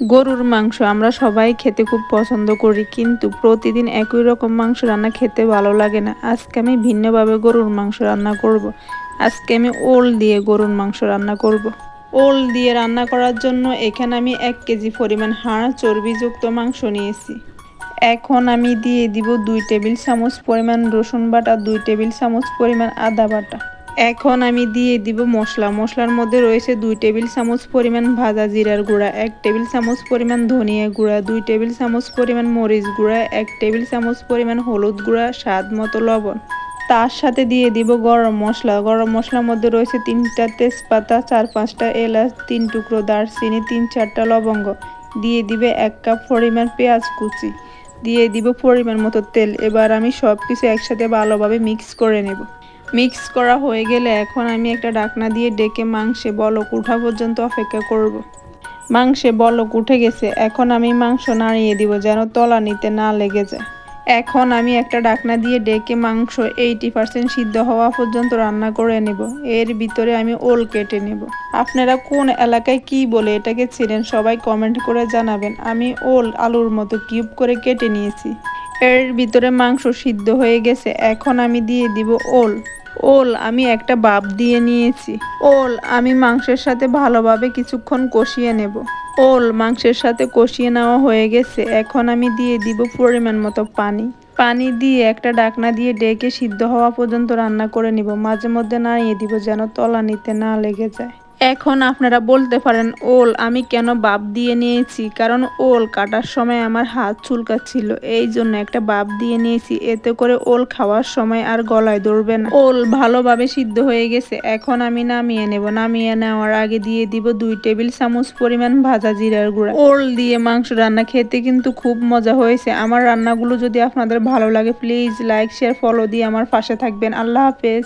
গরুর মাংস আমরা সবাই খেতে খুব পছন্দ করি, কিন্তু প্রতিদিন একই রকম মাংস রান্না খেতে ভালো লাগে না আজকে আমি ভিন্নভাবে গরুর মাংস রান্না করব। আজকে আমি ওল দিয়ে গরুর মাংস রান্না করব। ওল দিয়ে রান্না করার জন্য এখানে আমি এক কেজি পরিমাণ হাড় চর্বিযুক্ত মাংস নিয়েছি এখন আমি দিয়ে দিব দুই টেবিল চামচ পরিমাণ রসুন বাটা, দুই টেবিল চামচ পরিমাণ আদা বাটা এখন আমি দিয়ে দিব মশলা। মশলার মধ্যে রয়েছে দুই টেবিল চামচ পরিমাণ ভাজা জিরার গুঁড়া, এক টেবিল চামচ পরিমাণ ধনিয়া গুঁড়া, দুই টেবিল চামচ পরিমাণ মরিচ গুঁড়া, এক টেবিল চামচ পরিমাণ হলুদ গুঁড়া, স্বাদ মতো লবণ। তার সাথে দিয়ে দিব গরম মশলা। গরম মশলার মধ্যে রয়েছে তিনটা তেজপাতা, চার পাঁচটা এলাচ, তিন টুকরো দারচিনি, তিন চারটা লবঙ্গ। দিয়ে দিবে এক কাপ পরিমাণ পেঁয়াজ কুচি। দিয়ে দিব পরিমাণ মতো তেল। এবার আমি সব কিছু একসাথে ভালোভাবে মিক্স করে নেব। মিক্স করা হয়ে গেলে এখন আমি একটা ডাকনা দিয়ে ডেকে মাংসে বলক উঠা পর্যন্ত অপেক্ষা করব। মাংসে বলক উঠে গেছে, এখন আমি মাংস নাড়িয়ে দিব যেন তলা নিতে না লেগে যায়। এখন আমি একটা ডাকনা দিয়ে ডেকে মাংস এইটি পার্সেন্ট সিদ্ধ হওয়া পর্যন্ত রান্না করে নেব। এর ভিতরে আমি ওল কেটে নেব। আপনারা কোন এলাকায় কি বলে এটাকে ছিলেন সবাই কমেন্ট করে জানাবেন। আমি ওল আলুর মতো কিউব করে কেটে নিয়েছি। এর ভিতরে মাংস সিদ্ধ হয়ে গেছে। এখন আমি দিয়ে দিব ওল। ওল আমি একটা বাপ দিয়ে নিয়েছি। ওল আমি মাংসের সাথে ভালোভাবে কিছুক্ষণ কষিয়ে নেব। ওল মাংসের সাথে কষিয়ে নেওয়া হয়ে গেছে। এখন আমি দিয়ে দিব পরিমাণ মতো পানি। পানি দিয়ে একটা ডাকনা দিয়ে ডেকে সিদ্ধ হওয়া পর্যন্ত রান্না করে নিব। মাঝে মধ্যে নাড়িয়ে দিব যেন তলা নিতে না লেগে যায়। এখন আপনারা বলতে পারেন, ওল, আমি কেন বাপ দিয়ে নিয়েছি? কারণ ওল কাটার সময় আমার হাত চুলকাচ্ছিল। এই জন্য একটা বাপ দিয়ে নিয়েছি। এতে করে ওল খাওয়ার সময় আর গলায় ধরবে না। ওল ভালোভাবে সিদ্ধ হয়ে গেছে। এখন আমি নামিয়ে নেব। নামিয়ে নেওয়ার আগে দিয়ে দিব দুই টেবিল চামচ পরিমাণ ভাজা জিরার গুঁড়া। ওল দিয়ে মাংস রান্না খেতে কিন্তু খুব মজা হয়েছে। আমার রান্নাগুলো যদি আপনাদের ভালো লাগে, প্লিজ লাইক, শেয়ার, ফলো দিয়ে আমার পাশে থাকবেন। আল্লাহ হাফেজ।